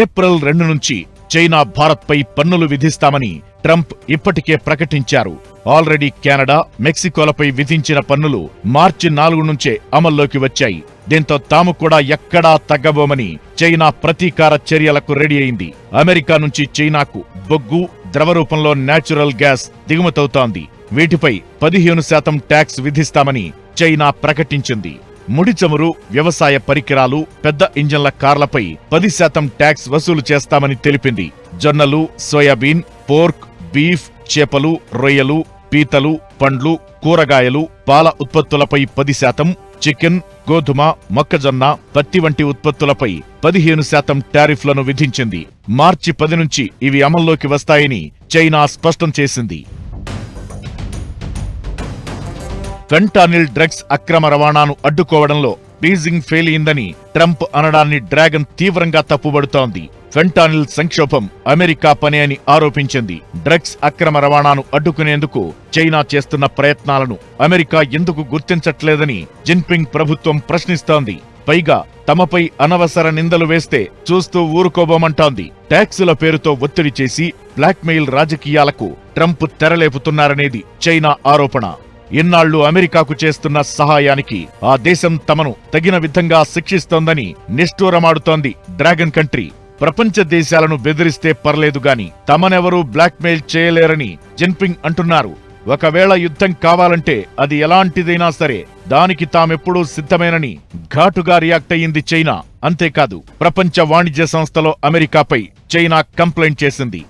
April రెండు నుంచి China భారత్పై పన్నులు విధిస్తామని ట్రంప్ ఇప్పటికే ప్రకటించారు. ఆల్రెడీ కెనడా మెక్సికోలపై విధించిన పన్నులు మార్చి నాలుగు నుంచే అమల్లోకి వచ్చాయి. దీంతో తాము కూడా ఎక్కడా తగ్గబోమని చైనా ప్రతీకార చర్యలకు రెడీ అయింది. అమెరికా నుంచి చైనాకు బొగ్గు ద్రవ రూపంలో నేచురల్ గ్యాస్ దిగుమతవుతోంది. వీటిపై పదిహేను శాతం ట్యాక్స్ విధిస్తామని చైనా ప్రకటించింది. ముడి చమురు వ్యవసాయ పరికరాలు పెద్ద ఇంజన్ల కార్లపై పది శాతం ట్యాక్స్ వసూలు చేస్తామని తెలిపింది. జొన్నలు సోయాబీన్ పోర్క్ బీఫ్ చేపలు రొయ్యలు పీతలు పండ్లు కూరగాయలు పాల ఉత్పత్తులపై పది శాతం చికెన్ గోధుమ మొక్కజొన్న పత్తి వంటి ఉత్పత్తులపై పదిహేను శాతం టారిఫ్లను విధించింది. మార్చి పది నుంచి ఇవి అమల్లోకి వస్తాయని చైనా స్పష్టం చేసింది. ఫెంటానిల్ డ్రగ్స్ అక్రమ రవాణాను అడ్డుకోవడంలో బీజింగ్ ఫెయిల్ అయిందని ట్రంప్ అనడాన్ని డ్రాగన్ తీవ్రంగా తప్పుబడుతోంది. ఫెంటానిల్ సంక్షోభం అమెరికా పని అని ఆరోపించింది. డ్రగ్స్ అక్రమ రవాణాను అడ్డుకునేందుకు చైనా చేస్తున్న ప్రయత్నాలను అమెరికా ఎందుకు గుర్తించట్లేదని జిన్పింగ్ ప్రభుత్వం ప్రశ్నిస్తోంది. పైగా తమపై అనవసర నిందలు వేస్తే చూస్తూ ఊరుకోబోమంటోంది. ట్యాక్సుల పేరుతో ఒత్తిడి చేసి బ్లాక్మెయిల్ రాజకీయాలకు ట్రంప్ తెరలేపుతున్నారనేది చైనా ఆరోపణ. ఇన్నాళ్ళు అమెరికాకు చేస్తున్న సహాయానికి ఆ దేశం తమను తగిన విధంగా శిక్షిస్తోందని నిష్ఠూరమాడుతోంది డ్రాగన్ కంట్రీ. ప్రపంచ దేశాలను బెదిరిస్తే పర్లేదు గాని తమనెవరూ బ్లాక్మెయిల్ చేయలేరని జిన్పింగ్ అంటున్నారు. ఒకవేళ యుద్ధం కావాలంటే అది ఎలాంటిదైనా సరే దానికి తామెప్పుడూ సిద్ధమేనని ఘాటుగా రియాక్ట్ అయ్యింది చైనా. అంతేకాదు ప్రపంచ వాణిజ్య సంస్థలో అమెరికాపై చైనా కంప్లైంట్ చేసింది.